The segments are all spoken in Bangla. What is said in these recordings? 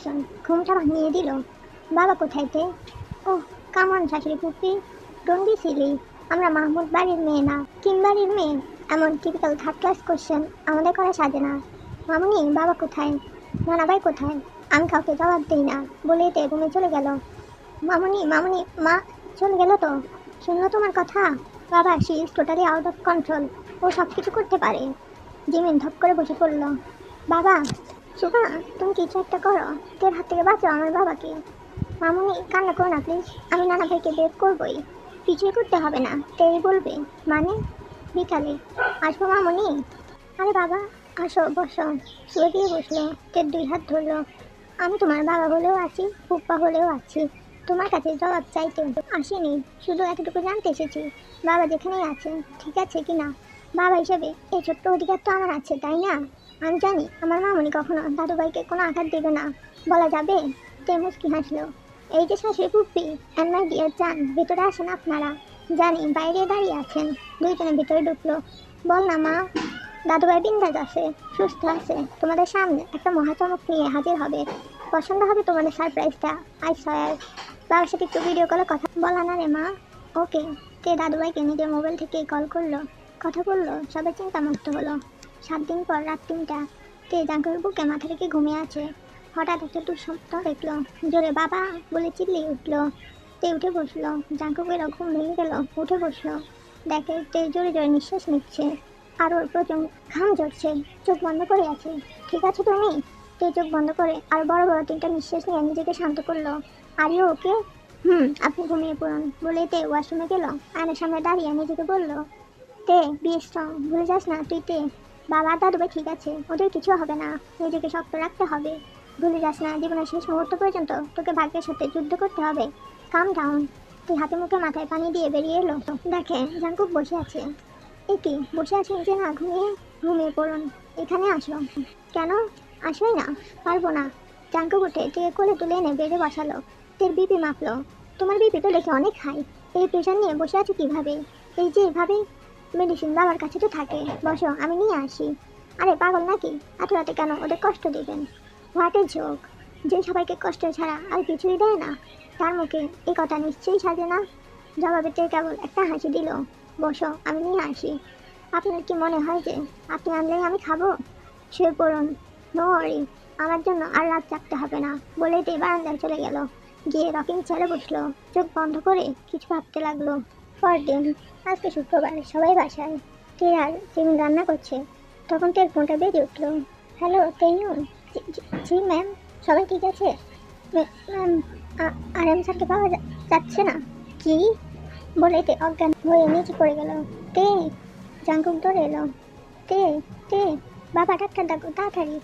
পার্সন ঘুমটা ভাঙিয়ে দিল। বাবা কোথায় তে? ও কামন শাশুড়ি পুপি ডোন্ট বি সিলি আমরা মাহমুদ বাড়ির মেয়ে না, কিম বাড়ির মেয়ে। এমন টিপিক্যাল থার্ড ক্লাস কোশ্চেন আমাদের করা সাজে না। মামুনি, বাবা কোথায়? নানা ভাই কোথায়? আমি কাউকে জবাব দিই না বলে তে রুমে চলে গেল। মামনি মামনি, মা, চলে গেল তো? শুনলো তোমার কথা? বাবা she is totally out of control ও সব কিছু করতে পারে। জিমিন ধপ করে বসে পড়ল। বাবা সুগা তুমি কিছু একটা করো। তোর হাত থেকে বাঁচাও আমার বাবাকে। মামুনি, কান্না করো না প্লিজ আমি নানা ভাইকে বের করবোই। কিছুই করতে হবে না, তেই বলবে। মানে? বিকালে আসব মামুনি? আরে বাবা, আসো, বসো। শুয়ে দিয়ে বসল, তের দুই হাত ধরলো। আমি তোমার বাবা হলেও আছি ফুপ্পা হলেও আছি। তোমার কাছে জবাব চাইতে আসিনি, শুধু এতটুকু জানতে এসেছি। বাবা যেখানেই আছে, ঠিক আছে কি না বাবা হিসেবে এই ছোট্ট অধিকার তো আমার আছে, তাই না? আমি জানি আমার মামনি কখনো দাদুভাইকে কোনো আঘাত দেবে না। বলা যাবে তে মুস্কি হাসলো। এই যে শাশুড়ি পুপ্পি অ্যান্ড মাই ডিয়ার চান ভেতরে আসেন আপনারা। জানি বাইরে দাঁড়িয়ে আছেন। দুইজনে ভিতরে ঢুকলো। বল না মা। দাদুভাই বিন্দাজ আছে, সুস্থ আছে। তোমাদের সামনে একটা মহাচমক নিয়ে হাজির হবে। পছন্দ হবে তোমাদের সারপ্রাইজটা আই সয়ার বাবার সাথে একটু ভিডিও কলে কথা বলা না রে মা। ওকে তে দাদুভাইকে নিজের মোবাইল থেকে কল করল? কথা বলল সবাই চিন্তামুক্ত হলো। সাত দিন পর রাত তিনটা। তে জাঙ্কুর বুকে মাথা রেখে ঘুমিয়ে আছে? হঠাৎ একটা দুঃস্বপ্ন দেখল। জোরে বাবা বলে চিল্লিয়ে উঠল। তে উঠে বসল। জাঙ্কুকের ঘুম ভেঙে গেল। উঠে বসল। দেখে তে জোরে জোরে নিঃশ্বাস নিচ্ছে। আর ওর প্রচুর ঘাম ঝরছে। চোখ বন্ধ করে আছে। ঠিক আছে তুমি? তে চোখ বন্ধ করে আর বড় বড় তিনটা নিঃশ্বাস নিয়ে নিজেকে শান্ত করল। আর ওকে? হুম, আপনি ঘুমিয়ে পড়ুন। বলে তে ওয়াশরুমে গেল। আয়নার সামনে দাঁড়িয়ে নিজেকে বলল, তে বি স্ট্রং ভুলে যাস না, তুই তে। বাবা, দাদু ভাই ঠিক আছে। ওদের কিছু হবে না। নিজেকে শক্ত রাখতে হবে। ভুলে যাস না, জীবনের শেষ মুহূর্ত পর্যন্ত তোকে ভাগ্যের সাথে যুদ্ধ করতে হবে। কাম ডাউন তুই হাতে মুখে মাথায় পানি দিয়ে বেরিয়ে এলো। দেখে জাঙ্কুক বসে আছে। এ কি, বসে আছেন যে না, ঘুমিয়ে ঘুমিয়ে পড়ুন। এখানে আসো। কেন? আসোই না, পারব না। জাঙ্কুক উঠে তুই কোলে তুলে এনে বেড়ে বসালো। তোর বিপি মাপলো। তোমার বিপি তো দেখে অনেক হাই এই প্রেশার নিয়ে বসে আছে কীভাবে? এই যে এভাবে মেডিসিন বাবার কাছে তো থাকে। বসো, আমি নিয়ে আসি। আরে, পাগল নাকি? এত রাতে কেন ওদের কষ্ট দিবেন? হোয়াট এ যে সবাইকে কষ্ট ছাড়া আর কিছুই দেয় না। তার মুখে এই কথা নিশ্চয়ই সাজে না? জবাবে তে কেবল একটা হাসি দিল। বসো, আমি নিয়ে আসি। আপনার কি মনে হয় যে আপনি আনলেই আমি খাব? শুয়ে পড়ুন। নো ওয়ারি আমার জন্য আর রাত জাগতে হবে না বলে তে বারান্দায় চলে গেল। গিয়ে রকিং চেয়ারে বসল। চোখ বন্ধ করে কিছু ভাবতে লাগল। পরদিন আজকে শুক্রবার সবাই বাসায়। তে আর জিমি রান্না করছে? তখন তের ফোনটা বেজে উঠল। হ্যালো তেনুন জি- ম্যাম। সবাই ঠিক আছে? ম্যাম আর এম স্যারকে পাওয়া যাচ্ছে না? কি? বলে তে অজ্ঞান হয়ে নিচে পড়ে গেল। তে জাঙ্কুক ধরে এলো। তে তে বাবা, ডাক্তার ডাকো, তাড়াতাড়ি।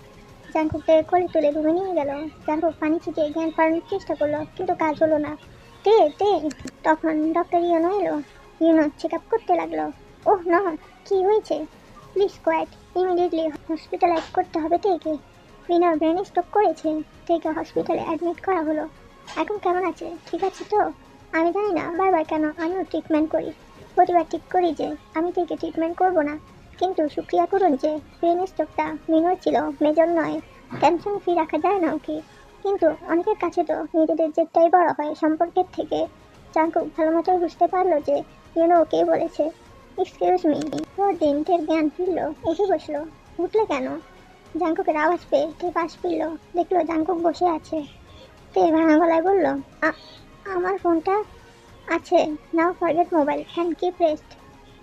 জাঙ্কুককে কোলে তুলে রুমে নিয়ে গেল। জাঙ্কুক পানি ছিটিয়ে জ্ঞান ফেরানোর চেষ্টা করল, কিন্তু কাজ হলো না। তে তে তখন ডক্টর ইউনো এলো। ইউনো চেক আপ করতে লাগল। ওহ, না, কি হয়েছে? প্লিজ কোয়াইট ইমিডিয়েটলি হসপিটালাইজ করতে হবে তেকে বিনা ব্রেন স্ট্রোক করেছে তেকে হসপিটালে অ্যাডমিট করা হলো। এখন কেমন আছে? ঠিক আছে তো? আমি জানি না, বারবার কেন আমিও ট্রিটমেন্ট করি। প্রতিবার ঠিক করি যে, আমি থেকে ট্রিটমেন্ট করব না। কিন্তু শুক্রিয়া করুন যে ব্রেন স্ট্রোকটা মিনোর ছিল মেজর নয়। টেনশন ফ্রি রাখা যায় না ওকে। কিন্তু অনেকের কাছে তো নিজেদের জেদটাই বড় হয় সম্পর্কের থেকে জাঙ্কুক ভালো মতো বুঝতে পারল যে ইউনো ওকেই বলেছে। এক্সকিউজ মি পরদিন টের জ্ঞান ফিরলো এসে বসল। উঠলে কেন? জাঙ্কুকের আওয়াজ পেয়ে তে পাশ ফিরল, দেখল জাঙ্কুক বসে আছে। তে ভাঙা গলায় বলল আমার ফোনটা আছে, নাও ফরগেট মোবাইল, হ্যান্ড কি প্রেসড।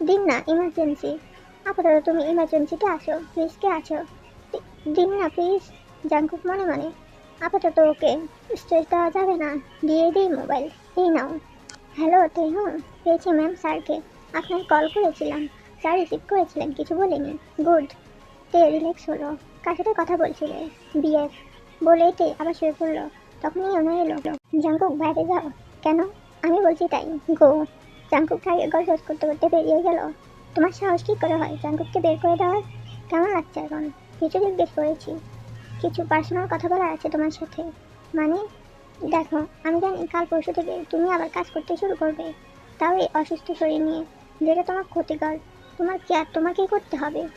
দিন না, ইমার্জেন্সি। আপাতত তুমি ইমার্জেন্সিতে আসো রিস্কে আছো? দিন না, প্লিজ। জাঙ্কুক মনে মনে আপাতত ওকে স্ট্রেস দেওয়া যাবে না। দিয়ে দিই মোবাইল। এই নাও। হ্যালো, তেহন। পেয়েছি ম্যাম স্যারকে। আপনাকে কল করেছিলাম। স্যার রিসিভ করেছিলেন, কিছু বলিনি। গুড। তে, রিল্যাক্স হলো। কার সাথে কথা বলছিলে? বিএফ বলে তে, আবার শুয়ে পড়ল। তখনই অন্য এলো। জাঙ্কুক বাইরে যাও। কেন? আমি বলছি তাই। গো। জাঙ্কুক আগে গজগজ করতে করতে বেরিয়ে গেল। তোমার সাহস কী করে হয় জাঙ্কুককে বের করে দেওয়ার? কেমন লাগছে এখন? কিছু জিজ্ঞেস করেছি কিছু পার্সোনাল কথা বলার আছে তোমার সাথে? মানে দেখো, আমি জানি কাল পরশু থেকে তুমি আবার কাজ করতে শুরু করবে। তাও এই অসুস্থ শরীর নিয়ে, যেটা তোমার ক্ষতিকর। তোমার কেয়ার তোমাকেই করতে হবে?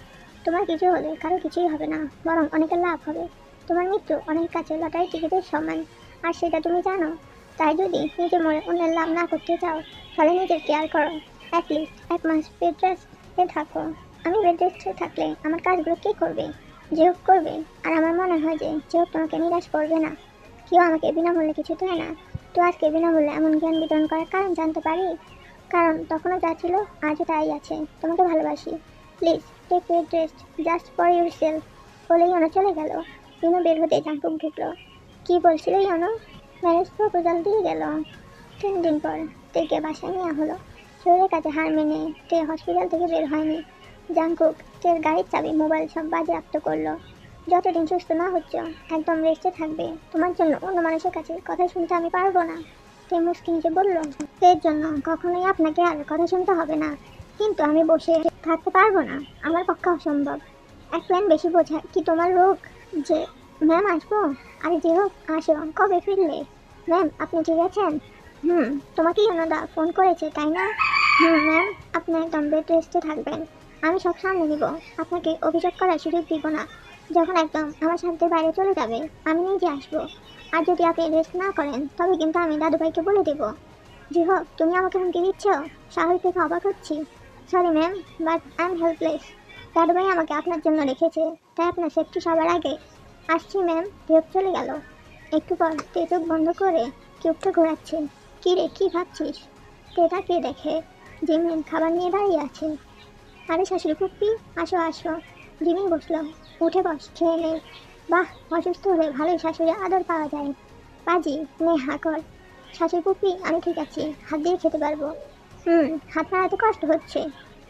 তোমার কিছু হলে কারও কিছুই হবে না, বরং অনেকের লাভ হবে। তোমার মৃত্যু অনেক কাছে লটারি টিকিটের সমান, আর সেটা তুমি জানো। তাই যদি নিজে মনে অন্যের লাভ না করতে চাও, তাহলে নিজের কেয়ার করো। অ্যাটলিস্ট এক মাস বেড রেস্টে থাকো। আমি বেড রেস্টে থাকলে আমার কাজগুলো কে করবে? যে করবে। আর আমার মনে হয় যে যে তোমাকে নিরাশ করবে না। কেউ আমাকে বিনামূল্যে কিছু দেয় না। তো আজকে বিনামূল্যে এমন জ্ঞান বিতরণ করার কারণ জানতে পারি? কারণ তখনও যা ছিল, আজও তাই আছে। তোমাকে ভালোবাসি। Please take bed rest just for yourself বলেই অনো চলে গেল। ইনো বের হতে জাঙ্কুক ঢুকলো। কি বলছিল ইনো ম্যারেজ প্রপোজাল দিয়ে গেল। তিন দিন পর, তেকে বাসায় নেওয়া হলো। শরীরের কাছে হার মেনে, তে হসপিটাল থেকে বের হয়নি। জাঙ্কুক তের গাড়ির চাবি মোবাইল সব বাজেয়াপ্ত করল। যতদিন সুস্থ না হচ্ছ, একদম রেস্টে থাকবে। তোমার জন্য অন্য মানুষের কাছে কথা শুনতে আমি পারব না তে মুসকি নিজে বলল। এর জন্য কখনোই আপনাকে আর কথা শুনতে হবে না। কিন্তু আমি বসে থাকতে পারব না, আমার পক্ষে অসম্ভব। এক প্ল্যান বেশি বোঝায় কি তোমার রোগ? যে, ম্যাম আসব? আরে যে হোক, আসো, কবে ফিরলে? ম্যাম, আপনি ঠিক আছেন? হুম তোমাকে ইয়নদা ফোন করেছে, তাই না? হুম, ম্যাম, আপনি একদম বেড রেস্টে থাকবেন। আমি সব সামনে নিব। আপনাকে অভিযোগ করার সুযোগ দিব না। যখন একদম আমার সাথে বাইরে চলে যাবে, আমি নিজে আসব। আর যদি আপনি রেস্ট না করেন, তবে কিন্তু আমি দাদুভাইকে বলে দেব। জি হোক, তুমি আমাকে হুমকি দিচ্ছ? স্বাভাবিক থেকে অবাক হচ্ছি। Sorry ma'am but I am helpless দাদুভাই আমাকে আপনার জন্য রেখেছে, তাই আপনার সেফটি সবার আগে। আসছি ম্যাম টিউব চলে গেল। একটু পর তে চোখ বন্ধ করে টিউবটা ঘোরাচ্ছে। কী রে, কী ভাবছিস? তেটা কে দেখে জিমিন খাবার নিয়ে দাঁড়িয়ে আছে। আরে শাশুড়ি পুপ্পি আসো আসো। জিমিন বসল। উঠে বস, খেয়ে নে। বাহ, অসুস্থ হলে ভালোই শাশুড়ি আদর পাওয়া যায়। পাজি, নে, হা কর। শাশুড়ি পুপ্পি আমি ঠিক আছি, হাত দিয়ে খেতে পারব। হুম, হাত নাড়াতে কষ্ট হচ্ছে।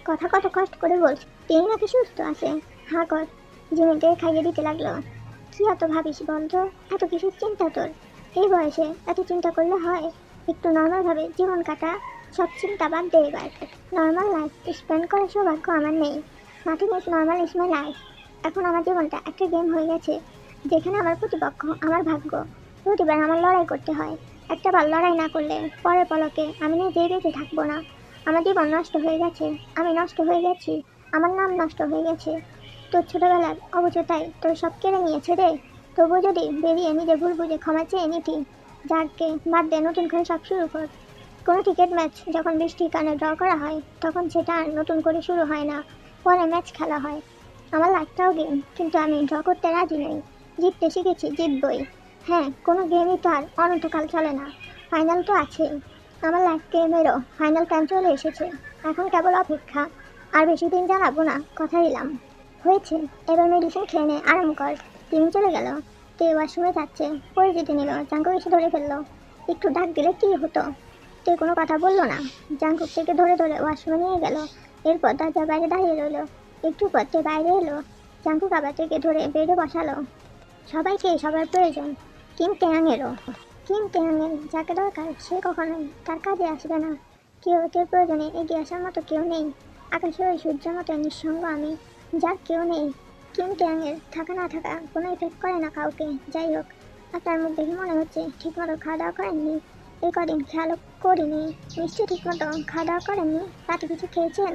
কথা কত কষ্ট করে বলছি তিনি নাকি সুস্থ আছে? হা কর। জিমিনকে খাইয়ে দিতে লাগল। কি এত ভাবিস বন্ধ? এত কিছুর চিন্তা তোর? এই বয়সে এত চিন্তা করলে হয়? একটু নর্মালভাবে জীবন কাটা। সব চিন্তা বাদ দে এবার। নর্মাল লাইফ স্পেন্ড করার সৌভাগ্য আমার নেই। Nothing is normal is my life এখন আমার জীবনটা একটা গেম হয়ে গেছে, যেখানে আমার প্রতিপক্ষ, আমার ভাগ্য। প্রতিবার আমার লড়াই করতে হয়। একটা বার লড়াই না করলে পরের পলকে আমি নিজেই বেঁচে থাকব না। আমার জীবন নষ্ট হয়ে গেছে, আমি নষ্ট হয়ে গেছি, আমার নাম নষ্ট হয়ে গেছে। তোর ছোটবেলার অবচেতাই তোর সব কেড়ে নিয়েছে রে। তবু যদি বেরিয়ে নিজে ভুল বুঝে ক্ষমা চেয়ে নিতি, যাকে বাদ দে নতুন করে সব শুরু কর। কোনো ক্রিকেট ম্যাচ যখন বৃষ্টির কারণে ড্র করা হয়, তখন সেটা আর নতুন করে শুরু হয় না। পরে ম্যাচ খেলা হয়। আমার লাইফটাও গেম কিন্তু আমি ড্র করতে রাজি নই। জিততে শিখেছি, জিতবই। হ্যাঁ কোনো গেমই তো আর অনন্তকাল চলে না। ফাইনাল তো আছেই। আমার লাইফ গেমেরও ফাইনাল টাইম চলে এসেছে। এখন কেবল অপেক্ষা। আর বেশি দিন জানাব না, কথা দিলাম। হয়েছে, এবার মেডিসিন খেয়ে নে, আরাম কর। তিনি চলে গেল। তে ওয়াশরুমে যাচ্ছে। পরিচিতি নিল জাঙ্কুক এসে ধরে ফেলল। একটু ডাক দিলে কী হতো? তে কোনো কথা বলল না। জাঙ্কুক থেকে ধরে ধরে ওয়াশরুমে নিয়ে গেল। এরপর দরজার বাইরে দাঁড়িয়ে রইল। একটু পর বাইরে এলো। জাঙ্কুক আবার থেকে ধরে বেডে বসালো। সবাইকে সবার প্রয়োজন। কিম তেয়াংয়েরও কিম তেয়াংয়ের যাকে দরকার, সে কখনোই তার কাজে আসবে না। কেউ তের প্রয়োজনে এগিয়ে আসার মতো কেউ নেই। আকাশে ওই সূর্যের মতো নিঃসঙ্গ আমি, যার কেউ নেই। কিম ট্যাংয়ের থাকা না থাকা কোনো ইফেক্ট করে না কাউকে। যাই হোক আপনার মুখ দেখে মনে হচ্ছে ঠিকমতো খাওয়া দাওয়া করেননি। এই কদিন খেয়াল করিনি। নিশ্চয়ই ঠিকমতো খাওয়া দাওয়া করেননি রাতে কিছু খেয়েছেন?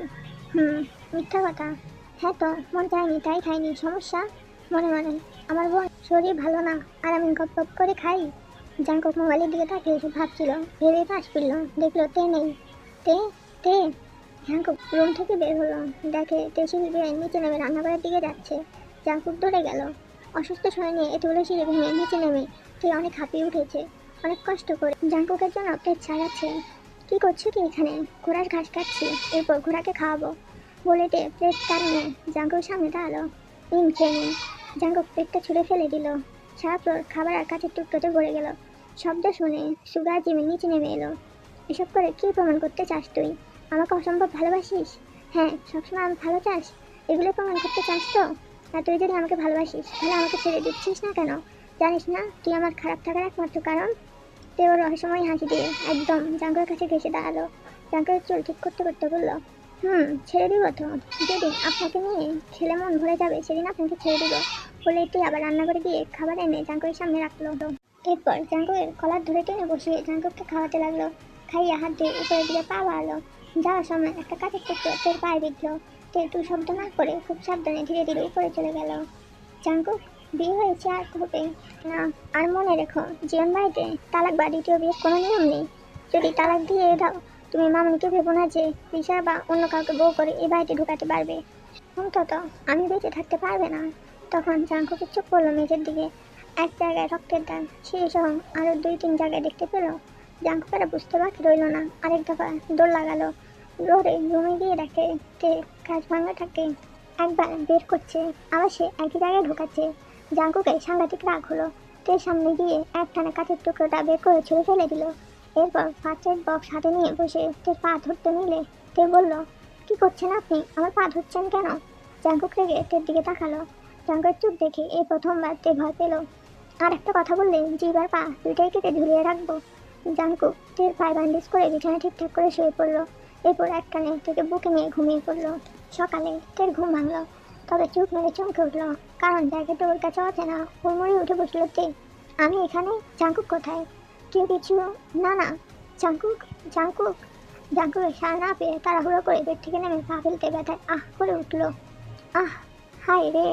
হুম, মিথ্যা কথা। হ্যাঁ তো, মন চায়নি, তাই খাইনি, সমস্যা? মনে মনে, আমার বোন শরীর ভালো না, আর আমি গপ গপ করে খাই। জাঙ্কক মোবাইলের দিকে তাকিয়ে এসে ভাবছিল, ভেবে পাশ ফিরল, দেখল তে নেই। তে তে? জাঙ্কুক রুম থেকে বের হলো, দেখে তেসিল বেয়ে নিচে নেমে রান্নাঘরের দিকে যাচ্ছে। জাঙ্কুক ধরে গেল। অসুস্থ শরীর নিয়ে এতগুলো সিঁড়ি ভেঙে নিচে নেমে তুই অনেক হাঁপিয়ে উঠেছে। অনেক কষ্ট করে জাঙ্কুকের জন্য পেট ছাড়াচ্ছে কি করছ কি এখানে? ঘোড়ার ঘাস কাটছি। এরপর ঘোড়াকে খাওয়াবো। বলে দে, প্লেট কারণে জাঙ্কুর সামনে দাঁড়াল। ইন খেয়ে নিন। জাঙ্কুক পেটটা ছুঁড়ে ফেলে দিল। সারা ফ্লোর খাবার আর কাঠের টুকরোতে ভরে গেল। শব্দ শুনে সুগার জিমে নিচে নেমে এলো। এসব করে কি প্রমাণ করতে চাস তুই? আমাকে অসম্ভব ভালোবাসিস? হ্যাঁ সবসময় আমি ভালো চাস? এগুলো প্রমাণ করতে চাস তো? আর তুই যদি আমাকে ভালোবাসিস, তাহলে আমাকে ছেড়ে দিচ্ছিস না কেন? জানিস না, তুই আমার খারাপ থাকার একমাত্র কারণ? তুই ওর রহস্যময় হাসি দিয়ে একদম জাঙ্গের কাছে ঘেসে দাঁড়াল। জাঙ্গের চুল ঠিক করতে করতে বলল, হুম, ছেড়ে দিব তো। যেদিন আপনাকে নিয়ে ছেলে মন ভরে যাবে, সেদিন আপনাকে ছেড়ে দিব। বলে তুই আবার রান্না করে দিয়ে খাবার এনে জাঙ্গের সামনে রাখল। তো এরপর জাঙ্গের কলার ধরে টেনে বসিয়ে জাঙ্গকে খাওয়াতে লাগল। খাইয়ে হাত দিয়ে উপরের দিকে পা বাড়ালো। যাওয়ার সময় একটা কাঠের টুকরো তের পায়ে বিঁধলো তে তুই শব্দ না করে খুব সাবধানে ধীরে ধীরে উপরে চলে গেল। জাঙ্কুক বিয়ে হয়েছে আর হবে না, আর মনে রেখো জীবন বাড়িতে তালাক বা দ্বিতীয় বিয়ের কোনো নিয়ম নেই। যদি তালাক দিয়ে দাও, তুমি মামনিকে ভেবো না যে রিসা বা অন্য কাউকে বউ করে এই বাড়িতে ঢুকাতে পারবে। অন্তত আমি বেঁচে থাকতে পারবে না। তখন জাঙ্কুকে চোখ পড়ল মেঝের দিকে। এক জায়গায় রক্তের দাগ, সেই সহ আরও দুই তিন জায়গায় দেখতে পেল। জাঙ্কুকেরা বুঝতে বাকি রইল না। আরেক দফা দৌড় লাগালো। দৌড়ে রুমে গিয়ে দেখে কাজ ভাঙা থাকে। একবার বের করছে, আবার সে একই জায়গায় ঢোকাচ্ছে। জাঙ্কুকে সাংঘাতিক রাগ হলো। তে সামনে গিয়ে একটানা কাঠের টুকরোটা বের করে ছুঁড়ে ফেলে দিল। এরপর ফার্স্ট বক্স হাতে নিয়ে বসে তে পা ধরতে নিলে তে বলল, কি করছেন আপনি? আমার পা ধরছেন কেন? জাঙ্কুক রেগে তের দিকে তাকালো। জাঙ্কুর চুপ দেখে এই প্রথমবার তে ভয় পেল। আর একটা কথা বললে জিবার পা দুইটাই কেটে ঝুলিয়ে রাখব? জাঙ্কুক তের পায়ে ব্যান্ডেজ করে বিছানা ঠিকঠাক করে শুয়ে পড়ল। এরপর এক টানে থেকে বুকে নিয়ে ঘুমিয়ে পড়ল। সকালে তের ঘুম ভাঙলো। তবে চোখ মেরে চমকে উঠল। কারণ জায়গাটা ওর কাছে আছে না হুড়মুড়ি উঠে বসল তে আমি এখানে? জাঙ্কুক কোথায়? কেউ কিছু? না না। Jungkook Jungkook? জাঙ্কুকের সার না পেয়ে তাড়াহুড়ো করে বেড থেকে নেমে পা ফেলতে ব্যথায় আহ করে উঠল। আহ হাই রে!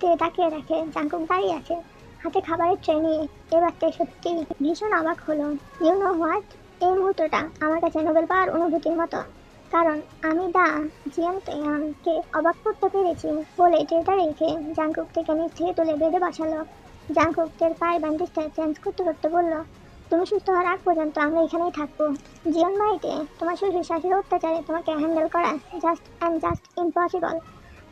তে তাকিয়ে দেখে জাঙ্কুক দাঁড়িয়ে আছে। হাতে খাবারের ট্রে নিয়ে। এবার তে সত্যি ভীষণ অবাক হলো। ইউ নো হোয়াট এই মুহূর্তটা আমার কাছে নোবেল পাওয়ার অনুভূতির মতো। কারণ আমি দা জিয়ানকে অবাক করতে পেরেছি বলে ট্রেটা রেখে জাঙ্কুক থেকে নিচ থেকে তুলে বেঁধে বসালো। জাঙ্কুক তের পায়ের ব্যান্ডেজটা চেঞ্জ করতে করতে বলল, তুমি সুস্থ হওয়ার আগ পর্যন্ত আমরা এখানেই থাকব। জীবন বাড়িতে তোমার শ্বশুর শাশুড়ি অত্যাচারে তোমাকে হ্যান্ডেল করা just and just impossible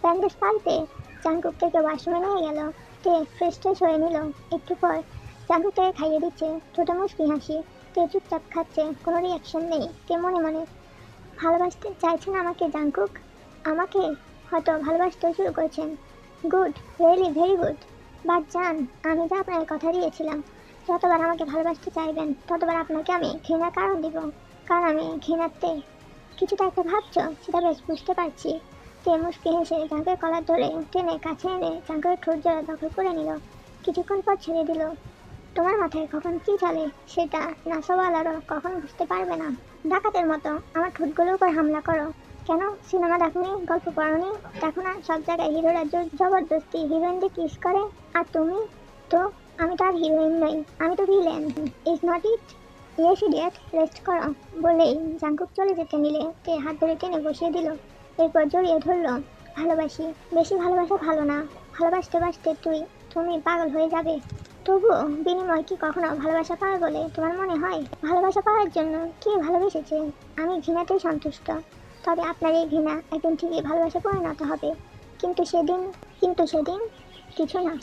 bandage পাল্টে জাঙ্কুক থেকে ওয়াশরুমে নিয়ে গেল। তে ফ্রেশ ট্রেশ হয়ে নিল। একটু পর জাঙ্কুক থেকে খাইয়ে দিচ্ছে ছোটো মুসকি হাসি। তে চুপচাপ খাচ্ছে, কোনো রিয়াকশন নেই। কে মনে মনে ভালোবাসতে চাইছেন আমাকে জাঙ্কুক আমাকে হয়তো ভালোবাসতেও শুরু করেছেন। Good, really, very good. But জান, আমি যা আপনাকে কথা দিয়েছিলাম, যতবার আমাকে ভালোবাসতে চাইবেন, ততবার আপনাকে আমি ঘৃণার কারণ দিব। কারণ আমি ঘৃণাতে কিছুটা একটা ভাবছ, সেটা বেশ বুঝতে পারছি। তে মুশকিল হেসে জাঙ্কের কলার ধরে টেনে কাছে এনে জাঙ্কের ঠোঁট জোড়া দখল করে নিল। কিছুক্ষণ পর ছেড়ে দিল। তোমার মাথায় কখন কি চলে সেটা নাসাওয়ালারও কখন বুঝতে পারবে না। ডাকাতের মতো। আমার ঠোঁটগুলোর উপর হামলা করো। কেন? সিনেমা দেখনি, গল্প পড়নি, দেখো না, সব জায়গায় হিরোরা জবরদস্তি হিরোইনদের কিস করে। আর তুমি? তো, আমি তো আর হিরোইন নই, আমি তো villain is not it yes idiot rest করো। বলেই জাঙ্কুক চলে যেতে নিলে। কে হাত ধরে টেনে বসিয়ে দিল। এরপর জড়িয়ে ধরলো। ভালোবাসি, বেশি ভালোবাসা ভালো না। ভালোবাসতে বাসতে তুই, তুমি পাগল হয়ে যাবে। তবুও বিনিময় কি কখনো ভালোবাসা পায় বলে তোমার মনে হয়? ভালোবাসা পাওয়ার জন্য কে ভালোবেসেছে? আমি ঘৃণাতেই সন্তুষ্ট। তবে আপনার এই ঘৃণা একদিন ঠিকই ভালোবাসা পরিণত হবে। কিন্তু সেদিন কিন্তু সেদিন কিছু না.